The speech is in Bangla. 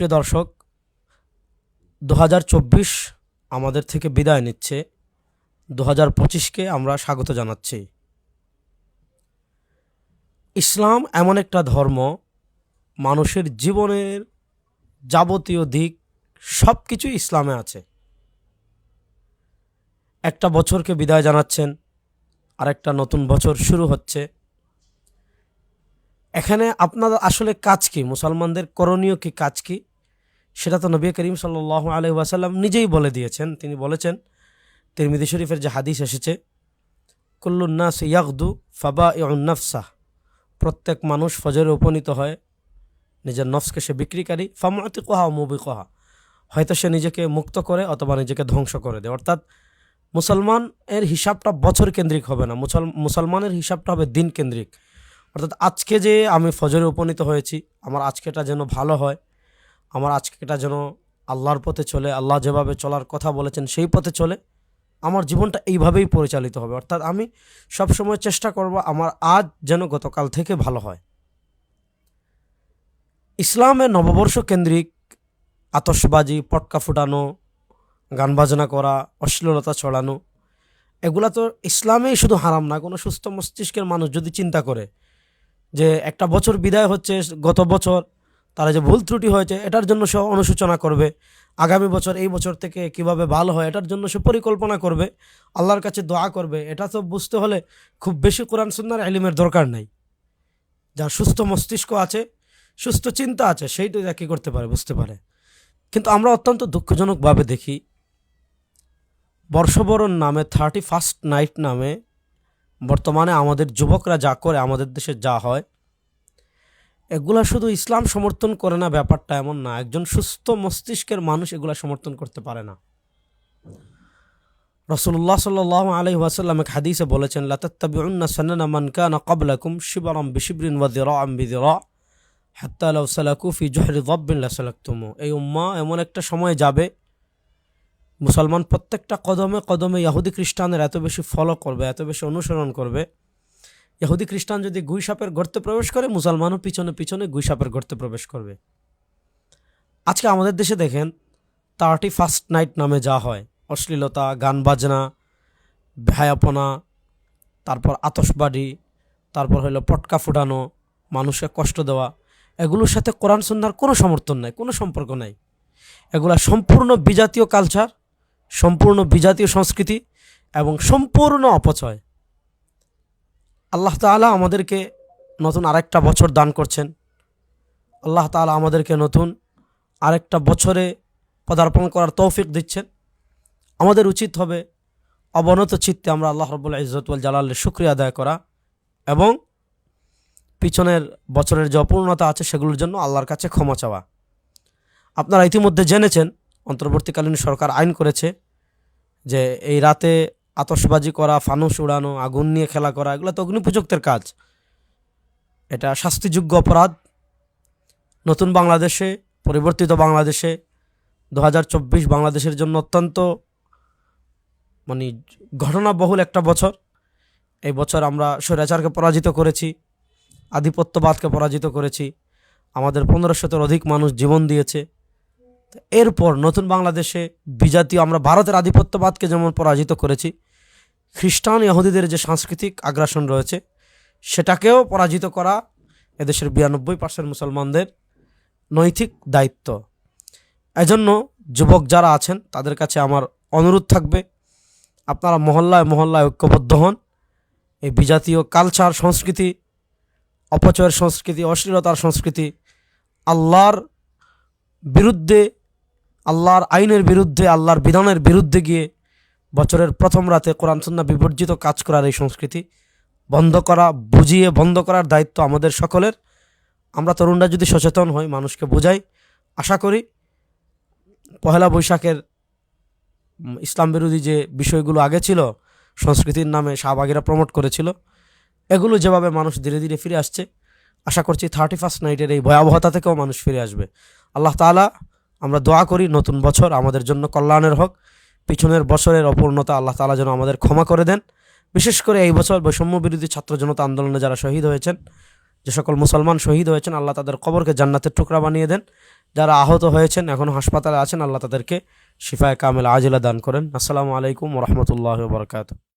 প্রিয় দর্শক, দু হাজার চব্বিশ আমাদের থেকে বিদায় নিচ্ছে। দু হাজার পঁচিশকে আমরা স্বাগত জানাচ্ছি। ইসলাম এমন একটা ধর্ম, মানুষের জীবনের যাবতীয় দিক সব কিছুই ইসলামে আছে। একটা বছরকে বিদায় জানাচ্ছেন আর একটা নতুন বছর শুরু হচ্ছে। এখানে আপনার আসলে কাজ কি? মুসলমানদের করণীয় কি কাজ কি? সেটা তো নবী করিম সাল্লাহ আলহি ওয়াসাল্লাম নিজেই বলে দিয়েছেন। তিনি বলেছেন তিরমিদি শরীফের যে হাদিস এসেছে কুল্লুন্নাস ইয়াকদু ফাবা ইউন্নাফসাহ প্রত্যেক মানুষ ফজরে উপনীত হয়, নিজের নফসকে সে বিক্রিকারী ফামাতি কোহা মুবি কোহা হয়তো সে নিজেকে মুক্ত করে অথবা নিজেকে ধ্বংস করে দেয়। অর্থাৎ মুসলমান এর হিসাবটা বছর কেন্দ্রিক হবে না, মুসল, মুসলমানের হিসাবটা হবে দিন কেন্দ্রিক। অর্থাৎ আজকে যে আমি ফজরে উপনীত হয়েছি, আমার আজকেটা যেন ভালো হয় আমার আজকেটা যেন আল্লাহর পথে চলে, আল্লাহ যেভাবে চলার কথা বলেছেন সেই পথে চলে, আমার জীবনটা এইভাবেই পরিচালিত হবে। অর্থাৎ আমি সবসময় চেষ্টা করব আমার আজ যেন গতকাল থেকে ভালো হয়। ইসলামে নববর্ষ কেন্দ্রিক আতসবাজি পটকা ফুটানো, গান বাজনা করা, অশ্লীলতা ছড়ানো, এগুলা তো ইসলামেই শুধু হারাম না। কোনো সুস্থ মস্তিষ্কের মানুষ যদি চিন্তা করে যে একটা বছর বিদায় হচ্ছে, গত বছর তারা যে ভুল ত্রুটি হয়েছে, এটার জন্য সে অনুশোচনা করবে। আগামী বছর, এই বছর থেকে কীভাবে ভালো হয়, এটার জন্য সে পরিকল্পনা করবে। আল্লাহর কাছে দোয়া করবে। এটা তো বুঝতে হলে খুব বেশি কোরআন সুন্নার এলিমের দরকার নাই। যার সুস্থ মস্তিষ্ক আছে, সুস্থ চিন্তা আছে, সেইটা কী করতে পারে, বুঝতে পারে। কিন্তু আমরা অত্যন্ত দুঃখজনকভাবে দেখি, বর্ষবরণ নামে থার্টি ফার্স্ট নাইট নামে, বর্তমানে আমাদের যুবকরা যা করে, আমাদের দেশে যা হয় এগুলা শুধু ইসলাম সমর্থন করে না, ব্যাপারটা এমন না। একজন সুস্থ মস্তিষ্কের মানুষ এগুলা সমর্থন করতে পারে না। রসুল্লাহ সাল আলহি ওয়াসাল্লাম এক হাদিসে বলেছেন, লাতাত্তাবিউন্না সান্নানা বিশিবরিন ওয়া দিরাআম এই উম্মাহ এমন একটা সময় যাবে, মুসলমান প্রত্যেকটা কদমে কদমে ইয়াহুদি খ্রিস্টানের এত বেশি ফলো করবে, এত বেশি অনুসরণ করবে ইহুদি খ্রিস্টান যদি গুই সাপের গর্তে প্রবেশ করে, মুসলমানও পিছনে পিছনে গুই সাপের গর্তে প্রবেশ করবে। আজকে আমাদের দেশে দেখেন থার্টি ফার্স্ট নাইট নামে যা হয়, অশ্লীলতা, গান বাজনা ভায়াপনা তারপর আতসবাড়ি তারপর হলো পটকা ফুটানো, মানুষকে কষ্ট দেওয়া, এগুলোর সাথে কোরআন সন্ধ্যার কোনো সমর্থন নাই, কোনো সম্পর্ক নাই। এগুলো সম্পূর্ণ বিজাতীয় কালচার সম্পূর্ণ বিজাতীয় সংস্কৃতি এবং সম্পূর্ণ অপচয়। আল্লাহ তালা আমাদেরকে নতুন আরেকটা বছর দান করছেন। আল্লাহ তালা আমাদেরকে নতুন আরেকটা বছরে পদার্পণ করার তৌফিক দিচ্ছেন। আমাদের উচিত হবে অবনত চিত্তে আমরা আল্লাহ রবুল্লা ইজতুল জালালের শুক্রিয়া আদায় করা এবং পিছনের বছরের যে অপূর্ণতা আছে সেগুলোর জন্য আল্লাহর কাছে ক্ষমা চাওয়া। আপনারা ইতিমধ্যে জেনেছেন, অন্তর্বর্তীকালীন সরকার আইন করেছে যে এই রাতে আতসবাজি করা, ফানুস উড়ানো, আগুন নিয়ে খেলা করা, এগুলো তো অগ্নিপূজকদের কাজ। এটা শাস্তিযোগ্য অপরাধ। নতুন বাংলাদেশে, পরিবর্তিত বাংলাদেশে, দু হাজার চব্বিশ বাংলাদেশের জন্য অত্যন্ত মানে ঘটনাবহুল একটা বছর। এই বছর আমরা স্বৈরাচারকে পরাজিত করেছি, আধিপত্যবাদকে পরাজিত করেছি। আমাদের পনেরো শতের অধিক মানুষ জীবন দিয়েছে। এরপর নতুন বাংলাদেশে বিজাতীয় আমরা ভারতের আধিপত্যবাদকে যেমন পরাজিত করেছি খ্রিস্টান ইহুদিদের যে সাংস্কৃতিক আগ্রাসন রয়েছে, সেটাকেও পরাজিত করা এদেশের বিরানব্বই পার্সেন্ট মুসলমানদের নৈতিক দায়িত্ব। এজন্য যুবক যারা আছেন, তাদের কাছে আমার অনুরোধ থাকবে, আপনারা মহল্লায় মহল্লায় ঐক্যবদ্ধ হন। এই বিজাতীয় কালচার সংস্কৃতি, অপচয়ের সংস্কৃতি, অশ্লীলতার সংস্কৃতি, আল্লাহর বিরুদ্ধে, আল্লাহর আইনের বিরুদ্ধে, আল্লাহর বিধানের বিরুদ্ধে গিয়ে বছরের প্রথম রাতে কোরআন সন্না বিবর্জিত কাজ করার এই সংস্কৃতি বন্ধ করা, বুঝিয়ে বন্ধ করার দায়িত্ব আমাদের সকলের। আমরা তরুণরা যদি সচেতন হই, মানুষকে বোঝাই, আশা করি পহেলা বৈশাখের ইসলাম বিরোধী যে বিষয়গুলো আগে ছিল, সংস্কৃতির নামে শাহবাগিরা প্রমোট করেছিল, এগুলো যেভাবে মানুষ ধীরে ধীরে ফিরে আসছে, আশা করছি থার্টি ফার্স্ট নাইটের এই ভয়াবহতা থেকেও মানুষ ফিরে আসবে। আল্লাহ তালা আমরা দোয়া করি নতুন বছর আমাদের জন্য কল্যাণের হোক। পিছনের বছরের অপূর্ণতা আল্লাহ তালা যেন আমাদের ক্ষমা করে দেন। বিশেষ করে এই বছর বৈষম্য বিরোধী ছাত্র জনতা আন্দোলনে যারা শহীদ হয়েছেন, যে সকল মুসলমান শহীদ হয়েছেন, আল্লাহ তাদের কবরকে জান্নাতের টুকরা বানিয়ে দেন। যারা আহত হয়েছেন এখনও হাসপাতালে আছেন, আল্লাহ তাদেরকে শিফায় কামেল আজিলা দান করেন। আসসালামু আলাইকুম রহমতুল্লাহ বরকাত